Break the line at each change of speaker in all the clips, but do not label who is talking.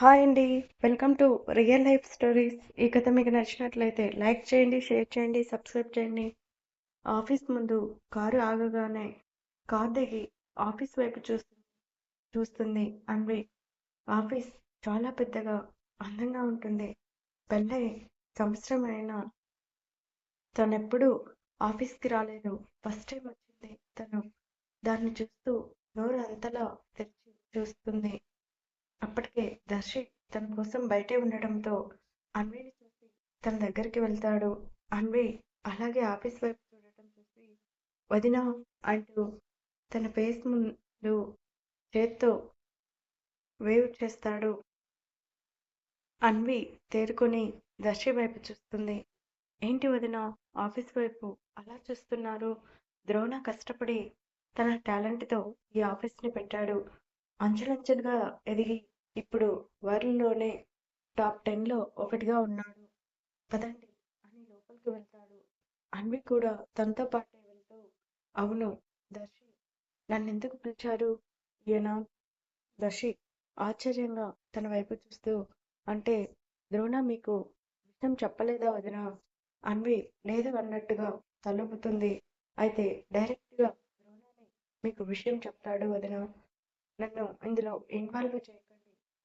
Hi అండి. Welcome to real life stories. ఈ కథ మీకు నచ్చినట్లయితే లైక్ చేయండి షేర్ చేయండి సబ్స్క్రైబ్ చేయండి. ఆఫీస్ ముందు కారు ఆగగానే కార్ దిగి ఆఫీస్ వైపు చూస్తుంది చూస్తుంది అన్వి. ఆఫీస్ చాలా పెద్దగా అందంగా ఉంటుంది. పెళ్ళై సంవత్సరం అయినా తనెప్పుడు ఆఫీస్కి రాలేదు. ఫస్ట్ టైం వచ్చింది తను. దాన్ని చూస్తూ నోరు అంతలా తెరిచి చూస్తుంది. అప్పటికే దర్శి తన కోసం బయటే ఉండటంతో అన్విని చూసి తన దగ్గరికి వెళ్తాడు. అన్వి అలాగే ఆఫీస్ వైపు చూడటం చూసి వదినా అంటూ తన ఫేస్ ముందు చేత్తో వేవ్ చేస్తాడు. అన్వి తేరుకొని దర్శి వైపు చూస్తుంది. ఏంటి వదిన ఆఫీస్ వైపు అలా చూస్తున్నారు? ద్రోణ కష్టపడి తన టాలెంట్తో ఈ ఆఫీస్ని పెట్టాడు. అంచెలంచెలుగా ఎదిగి ఇప్పుడు వరల్డ్లోనే టాప్ టెన్లో ఒకటిగా ఉన్నాడు. పదండి అని లోపలికి వెళ్తాడు. అన్వి కూడా తనతో పాటే వెళ్తూ అవును దర్శి నన్నెందుకు పిలిచారు? ఈయన దర్శి ఆశ్చర్యంగా తన వైపు చూస్తూ అంటే ద్రోణ మీకు విషయం చెప్పలేదా వదిన? అన్వి లేదు అన్నట్టుగా తలొప్పుతుంది అయితే డైరెక్ట్గా ద్రోణని మీకు విషయం చెప్తాడు వదిన. నన్ను ఇందులో ఇన్వాల్వ్ చేయకండి.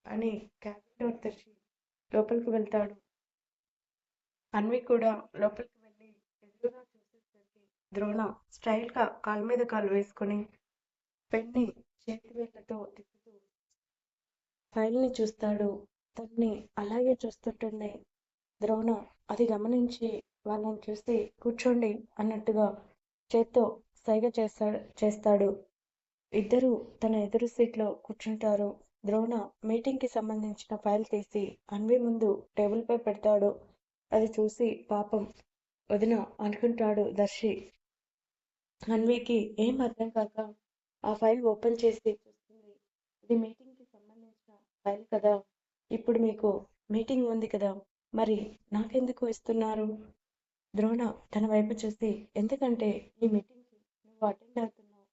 అని క్యాబిన్ డోర్ తెరిచి లోపలికి వెళ్తాడు. అన్వి కూడా లోపలికి వెళ్ళి ఎదురుగా చూసేసరికి ద్రోణ స్టైల్గా కాలు మీద కాలు వేసుకొని పెన్ని చేతి వేళ్ళతో తిప్పుతూ ఫైల్ని చూస్తాడు. తన్ని అలాగే చూస్తుంటుండే. ద్రోణ అది గమనించి వాళ్ళని చూసి కూర్చోండి అన్నట్టుగా చేత్తో సైగ చేస్తాడు చేస్తాడు. ఇద్దరు తన ఎదురు సీట్లో కూర్చుంటారు. ద్రోణ మీటింగ్కి సంబంధించిన ఫైల్ తీసి అన్వి ముందు టేబుల్పై పెడతాడు. అది చూసి పాపం వదిన అనుకుంటాడు దర్శి. అన్వికి ఏం అర్థం కాక ఆ ఫైల్ ఓపెన్ చేసి చూస్తుంది. ఇది మీటింగ్కి సంబంధించిన ఫైల్ కదా. ఇప్పుడు మీకు మీటింగ్ ఉంది కదా. మరి నాకెందుకు ఇస్తున్నారు? ద్రోణ తన వైపు చూసి ఎందుకంటే ఈ మీటింగ్కి నువ్వు అటెండ్ అవుతున్నావు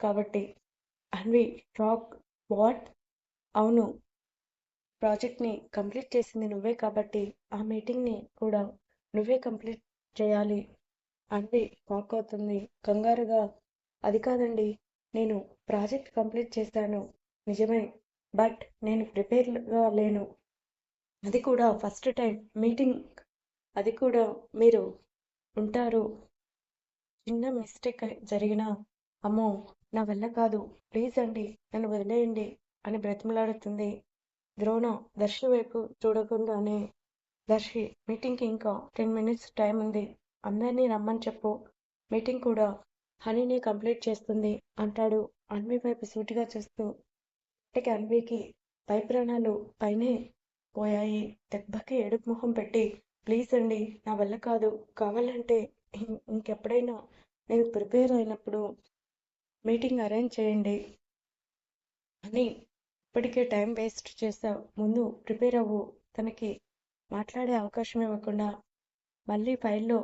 కాబట్టి అన్వి షాక్ వాట్? అవును. ప్రాజెక్ట్ని కంప్లీట్ చేసింది నువ్వే కాబట్టి ఆ మీటింగ్ని కూడా నువ్వే కంప్లీట్ చేయాలి అంటే షాక్ అవుతుంది కంగారుగా అది కాదండి నేను ప్రాజెక్ట్ కంప్లీట్ చేశాను. నిజమే బట్ నేను ప్రిపేర్గా లేను. అది కూడా ఫస్ట్ టైం మీటింగ్. అది కూడా మీరు ఉంటారు. చిన్న మిస్టేక్ జరిగినా అమ్మో నా వల్ల కాదు. ప్లీజ్ అండి నన్ను వదిలేయండి. అని బ్రతిమలాడుతుంది. ద్రోణ దర్శి వైపు చూడకుండానే దర్శి మీటింగ్కి ఇంకా టెన్ మినిట్స్ టైం ఉంది. అందరినీ రమ్మని చెప్పు. మీటింగ్ కూడా హనీని కంప్లీట్ చేస్తుంది అంటాడు అన్వి వైపు సూటిగా చూస్తూ. ఇప్పటికి అన్వికి పై ప్రాణాలు పైనే పోయాయి. దెబ్బకి ఏడుపు మొహం పెట్టి ప్లీజ్ అండి నా వల్ల కాదు. కావాలంటే ఇంకెప్పుడైనా నేను ప్రిపేర్ అయినప్పుడు మీటింగ్ అరేంజ్ చేయండి అని ఇప్పటికే టైం వేస్ట్ చేసావు ముందు ప్రిపేర్ అవ్వు. తనకి మాట్లాడే అవకాశం ఇవ్వకుండా మళ్ళీ ఫైల్లో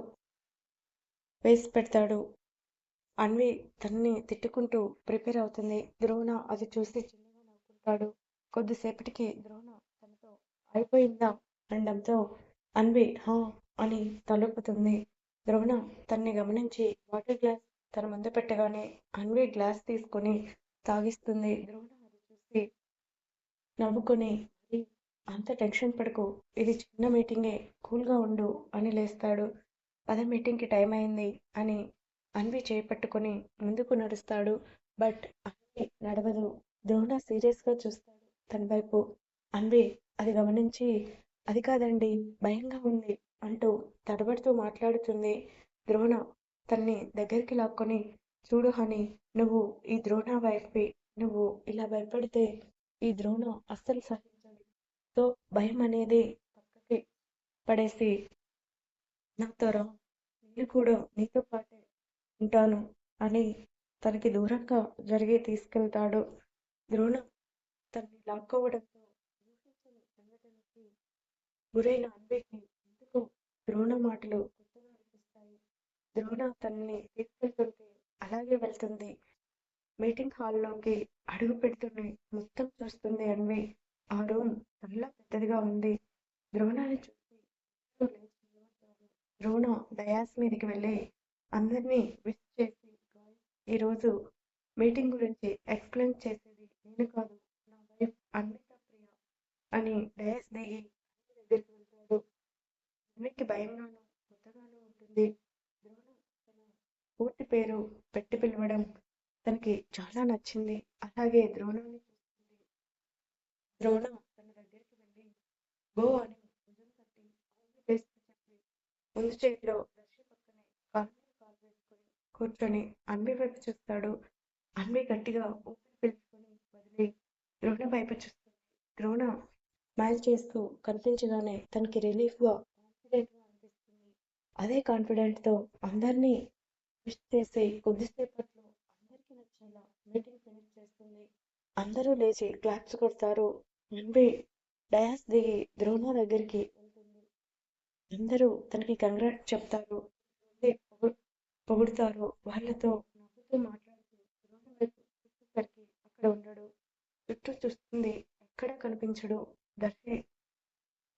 వేసి పెడతాడు. అన్వి తనని తిట్టుకుంటూ ప్రిపేర్ అవుతుంది. ద్రోణ అది చూసి చిన్నగా నవ్వుకుంటాడు. కొద్దిసేపటికి ద్రోణ తనతో అయిపోయిందా అనడంతో అన్వి హా అని తలుపుతుంది. ద్రోణ తన్ని గమనించి వాటర్ గ్లాస్ తన ముందు పెట్టగానే అన్వి గ్లాస్ తీసుకొని తాగిస్తుంది. ద్రోణ అది చూసి నవ్వుకొని అంత టెన్షన్ పడకు. ఇది చిన్న మీటింగే. కూల్గా ఉండు అని లేస్తాడు. పద మీటింగ్కి టైం అయింది అని అన్వి చేపట్టుకొని ముందుకు నడుస్తాడు. బట్ అన్వి నడవదు. ద్రోణ సీరియస్గా చూస్తాడు తన వైపు. అన్వి అది గమనించి అది కాదండి భయంగా ఉంది అంటూ తడబడుతూ మాట్లాడుతుంది ద్రోణ. తన్ని దగ్గరికి లాక్కొని చూడు హని నువ్వు ఈ ద్రోణ వైఫ్వి. నువ్వు ఇలా భయపడితే ఈ ద్రోణ అస్సలు సహించదు సో భయం అనేది పక్కకి పడేసి నాతో రా నేను కూడా నీతో పాటే ఉంటాను అని తనకి దూరంగా జరిగి తీసుకెళ్తాడు ద్రోణ. తనని లాక్కోవడంతో సంఘటనకి గురైన అన్వేకి ఎందుకు ద్రోణ మాటలు కొత్తగా అనిపిస్తాయి. ద్రోణ తనని తీసుకెళ్తుంటే అలాగే వెళ్తుంది. మీటింగ్ హాల్లోకి అడుగు పెడుతూనే మొత్తం చూస్తుంది అన్వి. ఆ రూమ్ చాలా పెద్దదిగా ఉంది. ద్రోణాన్ని చూసి ద్రోణ డయాస్ మీదకి వెళ్ళి అందరినీ విష్ చేసి ఈరోజు మీటింగ్ గురించి ఎక్స్ప్లెయిన్ చేసేది నేను కాదు నా వైఫ్ అన్విత ప్రియ అని డయాస్ దిగి దగ్గరికి వెళ్తాడు. అన్వికి భయంగానూ కొత్తగానూ ఉంటుంది. ద్రోణ పూర్తి పేరు పెట్టి పిలవడం తనకి చాలా నచ్చింది. అలాగే ద్రోణాన్ని చూస్తుంది ద్రోణం తన దగ్గరికి వెళ్ళి గో అని భుజం కట్టి చెప్పి ముందు చేతిలో దర్శి పక్కనే కాలు కాలు వేసుకొని కూర్చొని అన్వి వైపు చూస్తాడు. అన్వి గట్టిగా ఊపిరి పీల్చుకొని వదిలి ద్రోణ వైపు చూస్తుంది. ద్రోణ స్మైల్ చేస్తూ కనిపించగానే తనకి రిలీఫ్గా కాన్ఫిడెంట్గా అనిపిస్తుంది. అదే కాన్ఫిడెంట్తో అందరినీ విష్ చేసి కొద్దిసేపట్లో మీటింగ్ ఫినిష్ చేస్తుంది. అందరూ లేచి క్లాప్స్ కొడతారు. అన్వి డయాస్ దిగి ద్రోణ దగ్గరికి వెళ్తుంది. అందరూ తనకి కంగ్రాట్స్ చెప్తారు. పొగుడుతారు. వాళ్ళతో నవ్వుతూ మాట్లాడుతూ ద్రోణ వైపు చూసేసరికి అక్కడ ఉండడు. చుట్టూ చూస్తుంది. ఎక్కడ కనిపించడు. దర్శి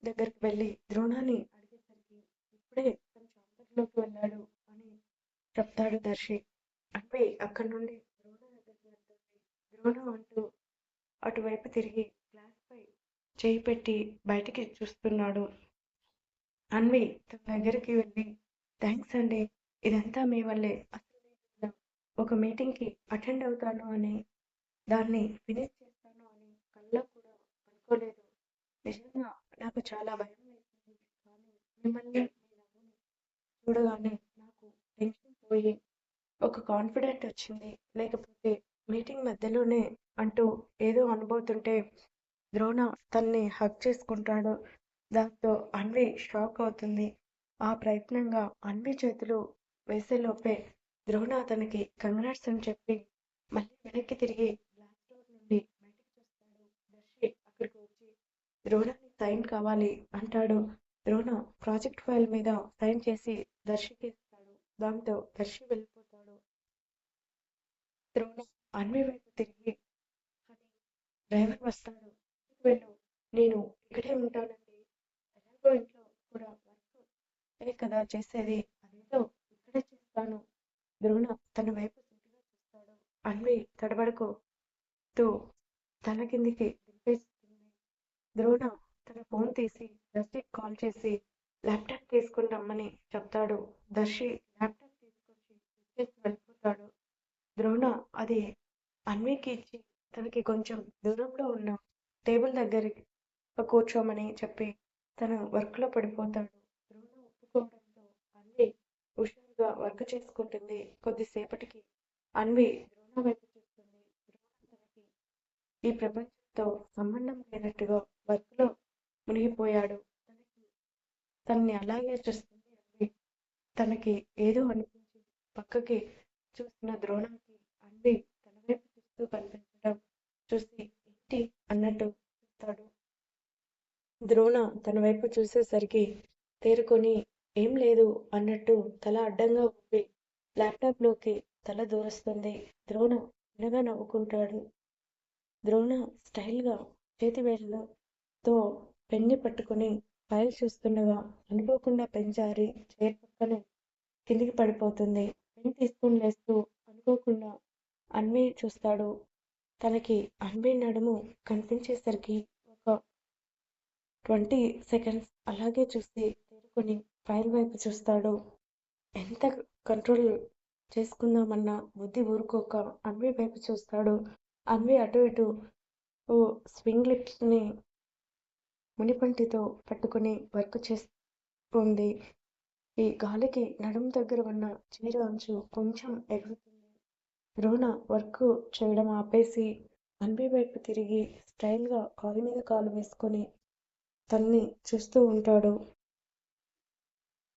దగ్గరికి వెళ్ళి ద్రోణాన్ని అడిగేసరికి ఇప్పుడే తన చాంబర్లోకి వెళ్ళాడు అని చెప్తాడు దర్శి. అంటే అక్కడి నుండి నోనో అంటూ అటువైపు తిరిగి గ్లాస్పై చేయి పెట్టి బయటికి చూస్తున్నాడు. అన్వి తన దగ్గరికి వెళ్ళి థ్యాంక్స్ అండి. ఇదంతా మీ వల్లే. అసలు ఒక మీటింగ్కి అటెండ్ అవుతాను అని దాన్ని ఫినిష్ చేస్తాను అని కళ్ళ కూడా అనుకోలేదు నిజంగా నాకు చాలా భయం వేసింది. కానీ మిమ్మల్ని చూడగానే నాకు టెన్షన్ పోయి ఒక కాన్ఫిడెంట్ వచ్చింది. లేకపోతే మీటింగ్ మధ్యలోనే అంటూ ఏదో అనుభవుతుంటే ద్రోణ తన్ని హక్ చేసుకుంటాడు. దాంతో అన్వి షాక్ అవుతుంది. ఆ ప్రయత్నంగా అన్వి చేతులు వేసేలోపే ద్రోణ అతనికి కంగ్రాట్స్ అని చెప్పి మళ్ళీ వెనక్కి తిరిగి గ్లాస్ డోర్ నుండి బయటికి చూస్తాడు. దర్శి అక్కడికి వచ్చి ద్రోణాన్ని సైన్ కావాలి అంటాడు. ద్రోణ ప్రాజెక్ట్ ఫైల్ మీద సైన్ చేసి దర్శికి ఇస్తాడు దాంతో దర్శి వెళ్ళిపోతాడు. ద్రోణ అన్వి వైపు తిరిగి "హనీ, డ్రైవర్ వస్తాడు. వెళ్ళు. నేను ఇక్కడే ఉంటానండి. ఎలాగో ఇంట్లో కూడా వర్క్ ఏ కదా చేసేది. అదేదో ఇక్కడే చేస్తాను. ద్రోణ తన వైపు సూటిగా చూస్తాడు. అన్వి తడబడకు తూ తల కిందికి దింపేస్తుంది ద్రోణ తన ఫోన్ తీసి దర్శికి కాల్ చేసి ల్యాప్టాప్ తీసుకుని రమ్మని చెప్తాడు. దర్శి ల్యాప్టాప్ తీసుకొచ్చి వెళ్ళిపోతాడు. ద్రోణ అది అన్వికి ఇచ్చి తనకి కొంచెం దూరంలో ఉన్న టేబుల్ దగ్గరికి కూర్చోమని చెప్పి తను వర్క్లో పడిపోతాడు. ద్రోణ ఒప్పుకోవడంతో అన్వి హుషారుగా వర్క్ చేసుకుంటుంది. కొద్దిసేపటికి అన్వి ద్రోణ వైపు చూస్తుంది. తనకి ఈ ప్రపంచంతో సంబంధం లేనట్టుగా వర్క్లో మునిగిపోయాడు. తనకి తనని అలాగే చూస్తుంది అన్వి. తనకి ఏదో అనిపించి పక్కకి చూసిన ద్రోణంకి అన్వి చేస్తూ కనిపించడం చూసి ఏంటి అన్నట్టు చూస్తాడు. ద్రోణ తన వైపు చూసేసరికి తేరుకొని ఏం లేదు అన్నట్టు తల అడ్డంగా ఊపి ల్యాప్టాప్లోకి తల దూరుస్తుంది. ద్రోణ చిన్నగా నవ్వుకుంటాడు. ద్రోణ స్టైల్గా చేతి వేళ్ళతో పెన్ని పట్టుకొని ఫైల్ చూస్తుండగా అనుకోకుండా పెంచారి జారి చైర్ పక్కనే కిందికి పడిపోతుంది. పెన్ తీసుకుని లేస్తూ అనుకోకుండా అన్వి చూస్తాడు. తనకి అన్వి నడుము కనిపించేసరికి ఒక ట్వంటీ సెకండ్స్ అలాగే చూసి తేరుకొని ఫైల్ వైపు చూస్తాడు. ఎంత కంట్రోల్ చేసుకుందామన్నా బుద్ధి ఊరుకోక అన్వి వైపు చూస్తాడు. అన్వి అటు ఇటు ఓ స్వింగ్ లిప్స్ని మునిపంటితో పట్టుకొని వర్క్ చేస్తుంది. ఈ గాలికి నడుము దగ్గర ఉన్న చీర అంచు కొంచెం ఎగురుతుంది. ద్రోణ వర్క్ చేయడం ఆపేసి అన్వి వైపు తిరిగి స్టైల్గా కాలు మీద కాలు వేసుకొని తన్ని చూస్తూ ఉంటాడు.